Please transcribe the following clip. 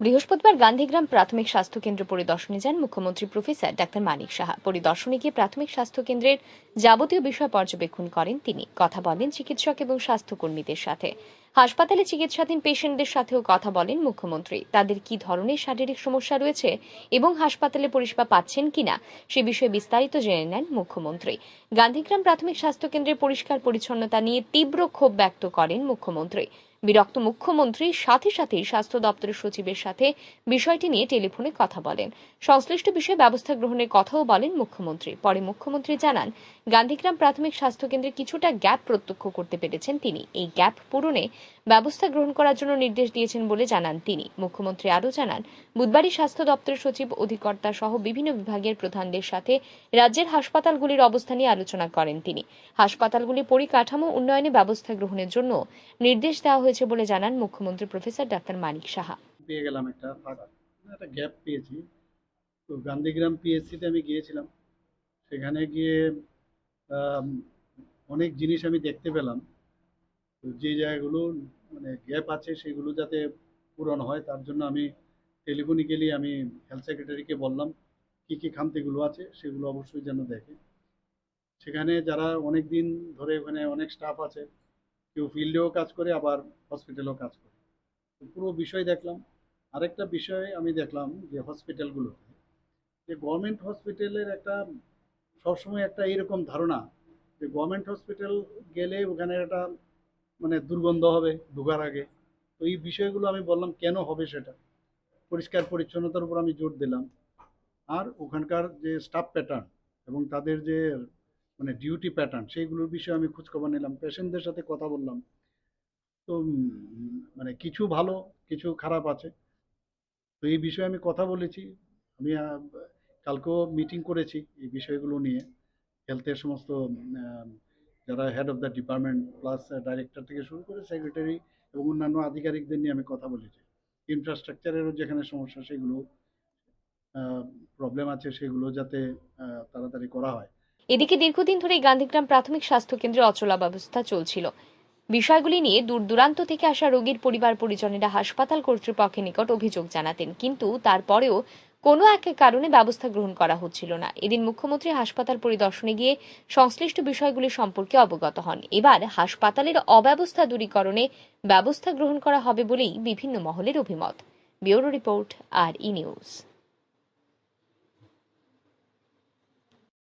বৃহস্পতিবার গান্ধীগ্রাম প্রাথমিক স্বাস্থ্য কেন্দ্র পরিদর্শনে যান মুখ্যমন্ত্রী প্রফেসর ডাক্তার মানিক সাহা। পরিদর্শনে গিয়ে প্রাথমিক স্বাস্থ্য কেন্দ্রের যাবতীয় বিষয় পর্যবেক্ষণ করেন তিনি। কথা বলেন চিকিৎসক এবং স্বাস্থ্যকর্মীদের সাথে। হাসপাতালে চিকিৎসাধীন পেশেন্টদের সাথেও কথা বলেন মুখ্যমন্ত্রী। তাদের কি ধরনের শারীরিক সমস্যা রয়েছে এবং হাসপাতালে পরিষেবা পাচ্ছেন কিনা সে বিষয়ে বিস্তারিত জেনে নেন মুখ্যমন্ত্রী। গান্ধীগ্রাম প্রাথমিক স্বাস্থ্য কেন্দ্রের পরিষ্কার পরিচ্ছন্নতা নিয়ে তীব্র ক্ষোভ ব্যক্ত করেন মুখ্যমন্ত্রী। বিরক্ত মুখ্যমন্ত্রী সাথে সাথে স্বাস্থ্য দপ্তরের সচিবের সাথে বিষয়টি নিয়ে টেলিফোনে কথা বলেন। সংশ্লিষ্ট বিষয়ে ব্যবস্থা গ্রহণের কথাও বলেন মুখ্যমন্ত্রী। পরে মুখ্যমন্ত্রী জানান, গান্ধীগ্রাম প্রাথমিক স্বাস্থ্য কেন্দ্রে কিছুটা গ্যাপ প্রত্যক্ষ করতে পেরেছেন তিনি। এই গ্যাপ পূরণে ব্যবস্থা গ্রহণ করার জন্য নির্দেশ দিয়েছেন বলে জানান তিনি। মুখ্যমন্ত্রী আরও জানান, বুধবারই স্বাস্থ্য দপ্তরের সচিব, অধিকর্তা সহ বিভিন্ন বিভাগের প্রধানদের সাথে রাজ্যের হাসপাতালগুলির অবস্থা নিয়ে আলোচনা করেন তিনি। হাসপাতালগুলি পরিকাঠামো উন্নয়নে ব্যবস্থা গ্রহণের জন্য নির্দেশ দেওয়া হয়েছে বলে জানান মুখ্যমন্ত্রী প্রফেসর ডাক্তার মানিক সাহা। পেয়ে গেলাম একটা একটা গ্যাপ পেয়েছি। তো গান্ধীগ্রাম পিএসসিতে আমি গিয়েছিলাম। সেখানে গিয়ে অনেক জিনিস আমি দেখতে পেলাম। তো যে জায়গাগুলো মানে গ্যাপ আছে সেগুলো যাতে পূরণ হয়, তার জন্য আমি টেলিফোনিক্যালি আমি হেলথ সেক্রেটারিকে বললাম, কী কী খামতিগুলো আছে সেগুলো অবশ্যই যেন দেখে। সেখানে যারা অনেক দিন ধরে ওখানে অনেক স্টাফ আছে কেউ ফিল্ডেও কাজ করে, আবার হসপিটালেও কাজ করে। পুরো বিষয় দেখলাম। আরেকটা বিষয় আমি দেখলাম যে হসপিটালগুলো যে গভর্নমেন্ট হসপিটালের একটা সবসময় একটা এরকম ধারণা যে গভর্নমেন্ট হসপিটাল গেলে ওখানে একটা মানে দুর্গন্ধ হবে ঢোকার আগে। তো এই বিষয়গুলো আমি বললাম, কেন হবে সেটা? পরিষ্কার পরিচ্ছন্নতার উপর আমি জোর দিলাম। আর ওখানকার যে স্টাফ প্যাটার্ন এবং তাদের যে মানে ডিউটি প্যাটার্ন সেইগুলোর বিষয়ে আমি খোঁজখবর নিলাম। পেশেন্টদের সাথে কথা বললাম। তো মানে কিছু ভালো, কিছু খারাপ আছে। তো এই বিষয়ে আমি কথা বলেছি। আমি কালকেও মিটিং করেছি এই বিষয়গুলো নিয়ে। হেলথের সমস্ত যারা head of the department plus director থেকে শুরু করে সেক্রেটারি এবং অন্যান্য আধিকারিকদের নিয়ে আমি কথা বলেছি। ইনফ্রাস্ট্রাকচারেরও যেখানে সমস্যা, সেগুলো প্রবলেম আছে, সেগুলো যাতে তাড়াতাড়ি করা হয়। এদিকে দীর্ঘদিন ধরে গান্ধীগ্রাম প্রাথমিক স্বাস্থ্য কেন্দ্রে অচলাবস্থা চলছিল। বিষয়গুলি নিয়ে দূর দূরান্ত থেকে আসা রোগীর পরিবার পরিজনেরা হাসপাতাল কর্তৃপক্ষের নিকট অভিযোগ জানাতেন। কিন্তু তারপরেও কোনো এক কারণে ব্যবস্থা গ্রহণ করা হচ্ছিল না। এদিন মুখ্যমন্ত্রী হাসপাতাল পরিদর্শনে গিয়ে সংশ্লিষ্ট বিষয়গুলি সম্পর্কে অবগত হন। এবার হাসপাতালের অব্যবস্থা দূরীকরণে ব্যবস্থা গ্রহণ করা হবে বলেই বিভিন্ন মহলের অভিমত। Bureau report, R E news.